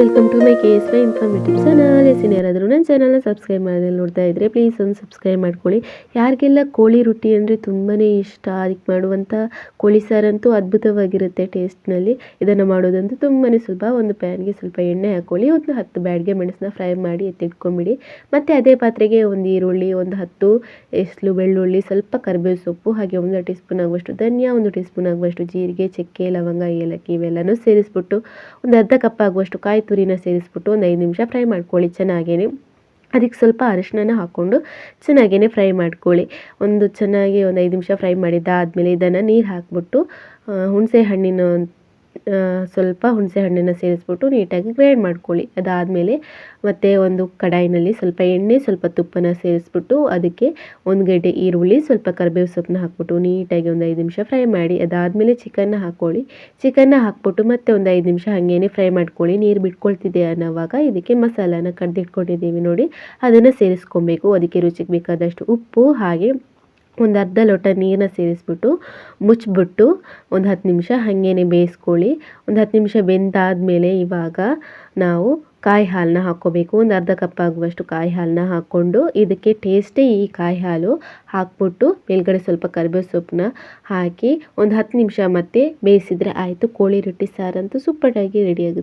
Welcome to my K S Y informative channel ಎಸಿನ ಯಾರಾದರೂ ನನ್ನ ಚಾನಲ್ನ ಸಬ್ಸ್ಕ್ರೈಬ್ ಮಾಡಿದ್ರೆ ನೋಡ್ತಾ ಇದ್ದರೆ ಪ್ಲೀಸ್ ಒಂದು ಸಬ್ಸ್ಕ್ರೈಬ್ ಮಾಡ್ಕೊಳ್ಳಿ. ಯಾರಿಗೆಲ್ಲ ಕೋಳಿ ರೊಟ್ಟಿ ಅಂದರೆ ತುಂಬಾ ಇಷ್ಟ, ಅದಕ್ಕೆ ಮಾಡುವಂಥ ಕೋಳಿ ಸಾರಂತೂ ಅದ್ಭುತವಾಗಿರುತ್ತೆ ಟೇಸ್ಟ್ನಲ್ಲಿ ಇದನ್ನು ಮಾಡೋದಂತೂ ತುಂಬಾ ಸುಲಭ. ಒಂದು ಪ್ಯಾನ್ಗೆ ಸ್ವಲ್ಪ ಎಣ್ಣೆ ಹಾಕ್ಕೊಳ್ಳಿ ಒಂದು ಹತ್ತು ಬ್ಯಾಡ್ಗೆ ಮೆಣಸನ್ನ ಫ್ರೈ ಮಾಡಿ ಎತ್ತಿಟ್ಕೊಂಬಿಡಿ. ಮತ್ತು ಅದೇ ಪಾತ್ರೆಗೆ ಒಂದು ಈರುಳ್ಳಿ, ಒಂದು ಹತ್ತು ಎಸ್ಲು ಬೆಳ್ಳುಳ್ಳಿ, ಸ್ವಲ್ಪ ಕರಿಬೇವು ಸೊಪ್ಪು, ಹಾಗೆ ಒಂದು ಟೀ ಸ್ಪೂನ್ ಆಗುವಷ್ಟು ಧನಿಯಾ, ಒಂದು ಟೀ ಸ್ಪೂನ್ ಆಗುವಷ್ಟು ಜೀರಿಗೆ, ಚಕ್ಕೆ, ಲವಂಗ, ಏಲಕ್ಕಿ ಇವೆಲ್ಲನೂ ಸೇರಿಸ್ಬಿಟ್ಟು ಒಂದು ಅರ್ಧ ಕಪ್ ಆಗುವಷ್ಟು ಕಾಯಿ ತುರಿನ ಸೇರಿಸ್ಬಿಟ್ಟು ಒಂದು ಐದು ನಿಮಿಷ ಫ್ರೈ ಮಾಡ್ಕೊಳ್ಳಿ ಚೆನ್ನಾಗೇ ಅದಕ್ಕೆ ಸ್ವಲ್ಪ ಅರಿಶಿನ ಹಾಕ್ಕೊಂಡು ಚೆನ್ನಾಗೇ ಫ್ರೈ ಮಾಡ್ಕೊಳ್ಳಿ. ಒಂದು ಚೆನ್ನಾಗಿ ಒಂದು ಐದು ನಿಮಿಷ ಫ್ರೈ ಮಾಡಿದ್ದಾದಮೇಲೆ ಇದನ್ನು ನೀರು ಹಾಕ್ಬಿಟ್ಟು ಹುಣಸೆ ಹಣ್ಣಿನ ಸ್ವಲ್ಪ ಹುಣಸೆ ಹಣ್ಣನ್ನು ಸೇರಿಸ್ಬಿಟ್ಟು ನೀಟಾಗಿ ಗ್ರೈಂಡ್ ಮಾಡ್ಕೊಳ್ಳಿ. ಅದಾದಮೇಲೆ ಮತ್ತೆ ಒಂದು ಕಡಾಯಿನಲ್ಲಿ ಸ್ವಲ್ಪ ಎಣ್ಣೆ, ಸ್ವಲ್ಪ ತುಪ್ಪನ ಸೇರಿಸ್ಬಿಟ್ಟು ಅದಕ್ಕೆ ಒಂದು ಗಡ್ಡೆ ಈರುಳ್ಳಿ, ಸ್ವಲ್ಪ ಕರಿಬೇವು ಸೊಪ್ಪನ್ನ ಹಾಕ್ಬಿಟ್ಟು ನೀಟಾಗಿ ಒಂದು ಐದು ನಿಮಿಷ ಫ್ರೈ ಮಾಡಿ, ಅದಾದಮೇಲೆ ಚಿಕನ್ನ ಹಾಕ್ಕೊಳ್ಳಿ. ಚಿಕನ್ನ ಹಾಕ್ಬಿಟ್ಟು ಮತ್ತೆ ಒಂದು ಐದು ನಿಮಿಷ ಹಾಗೇನೆ ಫ್ರೈ ಮಾಡ್ಕೊಳ್ಳಿ. ನೀರು ಬಿಟ್ಕೊಳ್ತಿದೆ ಅನ್ನೋವಾಗ ಇದಕ್ಕೆ ಮಸಾಲಾನ ಕಡ್ದಿಟ್ಕೊಂಡಿದ್ದೀವಿ ನೋಡಿ. ಅದನ್ನು ಸೇರಿಸ್ಕೊಬೇಕು. ಅದಕ್ಕೆ ರುಚಿಗೆ ಬೇಕಾದಷ್ಟು ಉಪ್ಪು, ಹಾಗೆ ಒಂದು ಅರ್ಧ ಲೋಟ ನೀರನ್ನ ಸೇರಿಸ್ಬಿಟ್ಟು ಮುಚ್ಚಿಬಿಟ್ಟು ಒಂದು ಹತ್ತು ನಿಮಿಷ ಹಾಗೇನೆ ಬೇಯಿಸ್ಕೊಳ್ಳಿ. ಒಂದು ಹತ್ತು ನಿಮಿಷ ಬೆಂದಾದಮೇಲೆ ಇವಾಗ ನಾವು ಕಾಯಿ ಹಾಲನ್ನ ಹಾಕ್ಕೋಬೇಕು. ಒಂದು ಅರ್ಧ ಕಪ್ ಆಗುವಷ್ಟು ಕಾಯಿ ಹಾಲನ್ನ ಹಾಕ್ಕೊಂಡು ಇದಕ್ಕೆ ಟೇಸ್ಟೇ ಈ ಕಾಯಿ ಹಾಲು ಹಾಕ್ಬಿಟ್ಟು ಮೇಲ್ಗಡೆ ಸ್ವಲ್ಪ ಕರಿಬೇವು ಸೊಪ್ಪನ್ನ ಹಾಕಿ ಒಂದು ಹತ್ತು ನಿಮಿಷ ಮತ್ತೆ ಬೇಯಿಸಿದರೆ ಆಯಿತು. ಕೋಳಿ ರೊಟ್ಟಿ ಸಾರಂತೂ ಸೂಪರಾಗಿ ರೆಡಿ ಆಗುತ್ತೆ.